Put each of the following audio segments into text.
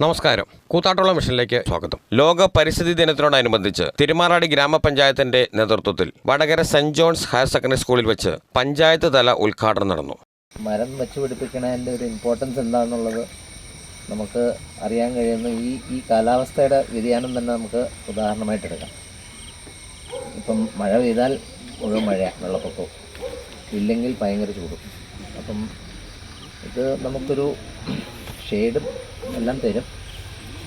നമസ്കാരം. കൂത്താട്ടുള്ള മിഷനിലേക്ക് സ്വാഗതം. ലോക പരിസ്ഥിതി ദിനത്തിനോടനുബന്ധിച്ച് തിരുമാറാടി ഗ്രാമപഞ്ചായത്തിന്റെ നേതൃത്വത്തിൽ Vadakara Saint John's higher secondary സ്കൂളിൽ വെച്ച് പഞ്ചായത്ത് തല ഉദ്ഘാടനം നടന്നു. മരം വെച്ച് പിടിപ്പിക്കുന്നതിന്റെ ഒരു ഇമ്പോർട്ടൻസ് എന്താണെന്നുള്ളത് നമുക്ക് അറിയാൻ കഴിയുന്ന. ഈ ഈ കാലാവസ്ഥയുടെ വ്യതിയാനം തന്നെ നമുക്ക് ഉദാഹരണമായിട്ട് എടുക്കാം. ഇപ്പം മഴ പെയ്താൽ മുഴുവൻ മഴയാണ് വെള്ളപ്പൊക്കവും. ഇല്ലെങ്കിൽ ഭയങ്കര ചൂടും. അപ്പം ഇത് നമുക്കൊരു ഷെയ്ഡും എല്ലാം തരും.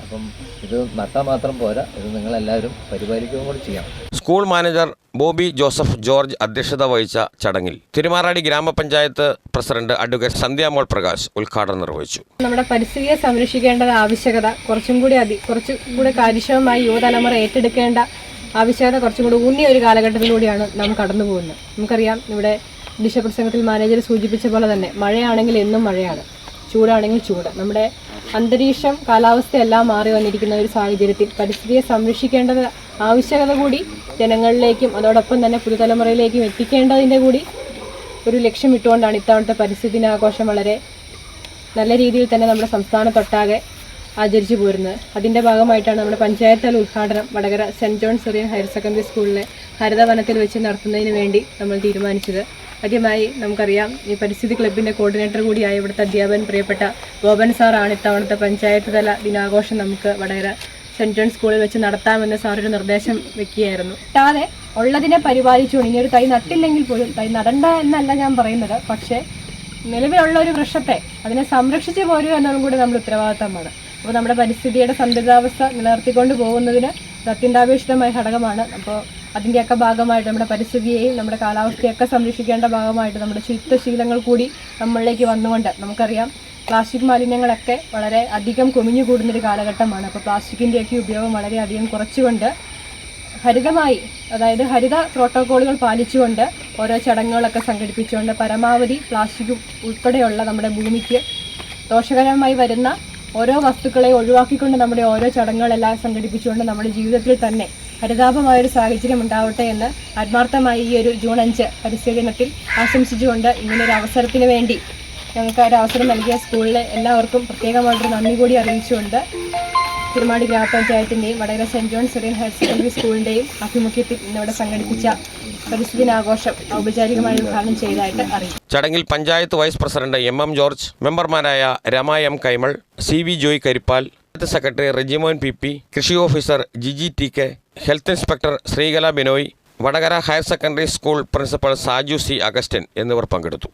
അപ്പം ഇത് നട്ടാൽ മാത്രം പോരാ. ഇത് നിങ്ങളെല്ലാവരും പരിപാലിക്കുകയും കൂടി ചെയ്യണം school manager Bobby Joseph George അധ്യക്ഷത വഹിച്ച ചടങ്ങിൽ തിരുമാറാടി ഗ്രാമപഞ്ചായത്ത് പ്രസിഡന്റ് അഡ്വക്കേറ്റ് സന്ധ്യാമോൾ പ്രകാശ് ഉദ്ഘാടനം നിർവഹിച്ചു. നമ്മുടെ പരിസ്ഥിതിയെ സംരക്ഷിക്കേണ്ടത് ആവശ്യകത കുറച്ചും കൂടി അതി കുറച്ചും കൂടി കാര്യക്ഷമമായി യുവതലമുറ ഏറ്റെടുക്കേണ്ട ആവശ്യകത കുറച്ചും കൂടി ഊന്നിയ ഒരു കാലഘട്ടത്തിലൂടെയാണ് നാം കടന്നു പോകുന്നത്. നമുക്കറിയാം ഇവിടെ ദിശ പ്രസംഗത്തിൽ മാനേജർ സൂചിപ്പിച്ച പോലെ തന്നെ മഴയാണെങ്കിൽ എന്നും മഴയാണ് ചൂടാണെങ്കിൽ ചൂട്. നമ്മുടെ അന്തരീക്ഷം കാലാവസ്ഥയെല്ലാം മാറി വന്നിരിക്കുന്ന ഒരു സാഹചര്യത്തിൽ പരിസ്ഥിതിയെ സംരക്ഷിക്കേണ്ടത് ആവശ്യകത കൂടി ജനങ്ങളിലേക്കും അതോടൊപ്പം തന്നെ പുതുതലമുറയിലേക്കും എത്തിക്കേണ്ടതിന്റെ കൂടി ഒരു ലക്ഷ്യം ഇട്ടുകൊണ്ടാണ് ഇത്തവണത്തെ പരിസ്ഥിതി ദിനാഘോഷം വളരെ നല്ല രീതിയിൽ തന്നെ നമ്മുടെ സംസ്ഥാനത്തൊട്ടാകെ ആചരിച്ചു പോരുന്നത്. അതിന്റെ ഭാഗമായിട്ടാണ് നമ്മുടെ പഞ്ചായത്ത് തല ഉദ്ഘാടനം Vadakara Saint John Syrian higher secondary സ്കൂളിലെ ഹരിതവനത്തിൽ വെച്ച് നടത്തുന്നതിന് വേണ്ടി നമ്മൾ തീരുമാനിച്ചത്. ആദ്യമായി നമുക്കറിയാം ഈ പരിസ്ഥിതി ക്ലബിന്റെ കോർഡിനേറ്റർ കൂടിയായ ഇവിടുത്തെ അധ്യാപകൻ പ്രിയപ്പെട്ട ഗോപൻ സാറാണ് ഇത്തവണത്തെ പഞ്ചായത്ത് തല ദിനാഘോഷം നമുക്ക് വടകര സെന്റ് ജോൺ സ്കൂളിൽ വെച്ച് നടത്താമെന്ന് സാറൊരു നിർദ്ദേശം വെക്കുകയായിരുന്നു. കിട്ടാതെ ഉള്ളതിനെ പരിപാലിച്ചുകൊണ്ട് ഇനി ഒരു തൈ നട്ടില്ലെങ്കിൽ പോലും തൈ നടണ്ട എന്നല്ല ഞാൻ പറയുന്നത്. പക്ഷേ നിലവിലുള്ള ഒരു വൃക്ഷത്തെ അതിനെ സംരക്ഷിച്ചു പോരുക എന്നതും കൂടി നമ്മുടെ ഉത്തരവാദിത്തമാണ്. അപ്പോൾ നമ്മുടെ പരിസ്ഥിതിയുടെ സന്തുലിതാവസ്ഥ നിലനിർത്തിക്കൊണ്ട് പോകുന്നതിന് അത്യന്താപേക്ഷിതമായ ഘടകമാണ്. അപ്പോൾ അതിന്റെയൊക്കെ ഭാഗമായിട്ട് നമ്മുടെ പരിസ്ഥിതിയെയും നമ്മുടെ കാലാവസ്ഥയൊക്കെ സംരക്ഷിക്കേണ്ട ഭാഗമായിട്ട് നമ്മുടെ ശുദ്ധശീലങ്ങൾ കൂടി നമ്മളിലേക്ക് വന്നുകൊണ്ട് നമുക്കറിയാം പ്ലാസ്റ്റിക് മാലിന്യങ്ങളൊക്കെ വളരെ അധികം കുമിഞ്ഞു കൂടുന്നൊരു കാലഘട്ടമാണ്. അപ്പോൾ പ്ലാസ്റ്റിക്കിന്റെയൊക്കെ ഉപയോഗം വളരെയധികം കുറച്ചുകൊണ്ട് ഹരിതമായി അതായത് ഹരിത പ്രോട്ടോക്കോളുകൾ പാലിച്ചുകൊണ്ട് ഓരോ ചടങ്ങുകളൊക്കെ സംഘടിപ്പിച്ചുകൊണ്ട് പരമാവധി പ്ലാസ്റ്റിക് ഉൾപ്പെടെയുള്ള നമ്മുടെ ഭൂമിക്ക് ദോഷകരമായി വരുന്ന ഓരോ വസ്തുക്കളെ ഒഴിവാക്കിക്കൊണ്ട് നമ്മുടെ ഓരോ ചടങ്ങുകളെല്ലാം സംഘടിപ്പിച്ചുകൊണ്ട് നമ്മുടെ ജീവിതത്തിൽ തന്നെ ഹരിതാപമായൊരു സാഹചര്യം ഉണ്ടാവട്ടെ എന്ന് ആത്മാർത്ഥമായി ഈ ഒരു ജൂൺ അഞ്ച് പരിസ്ഥിതി ദിനത്തിൽ ആശംസിച്ചുകൊണ്ട് ഇങ്ങനൊരു അവസരത്തിന് വേണ്ടി ഞങ്ങൾക്ക് ഒരു അവസരം നൽകിയ സ്കൂളിലെ എല്ലാവർക്കും പ്രത്യേകമായിട്ടൊരു നന്ദി കൂടി അറിയിച്ചുകൊണ്ട് Thirumadi ഗ്രാമപഞ്ചായത്തിന്റെയും Vadakara Saint John Syrian higher secondary സ്കൂളിന്റെയും ആഭിമുഖ്യത്തിൽ ഇന്നിവിടെ സംഘടിപ്പിച്ച പരിസ്ഥിതി ദിനാഘോഷം ഔപചാരികമായി ഉദ്ഘാടനം ചെയ്തതായിട്ട് അറിയിച്ചു. ചടങ്ങിൽ panchayat vice president M M George മെമ്പർമാരായ Rama M Kaimal C V Joy Karippal secretary Rejimon P P കൃഷി officer Jiji T K health inspector Sreekala Binoy Vadakara higher secondary school principal Saju C Augustine എന്നിവർ പങ്കെടുത്തു.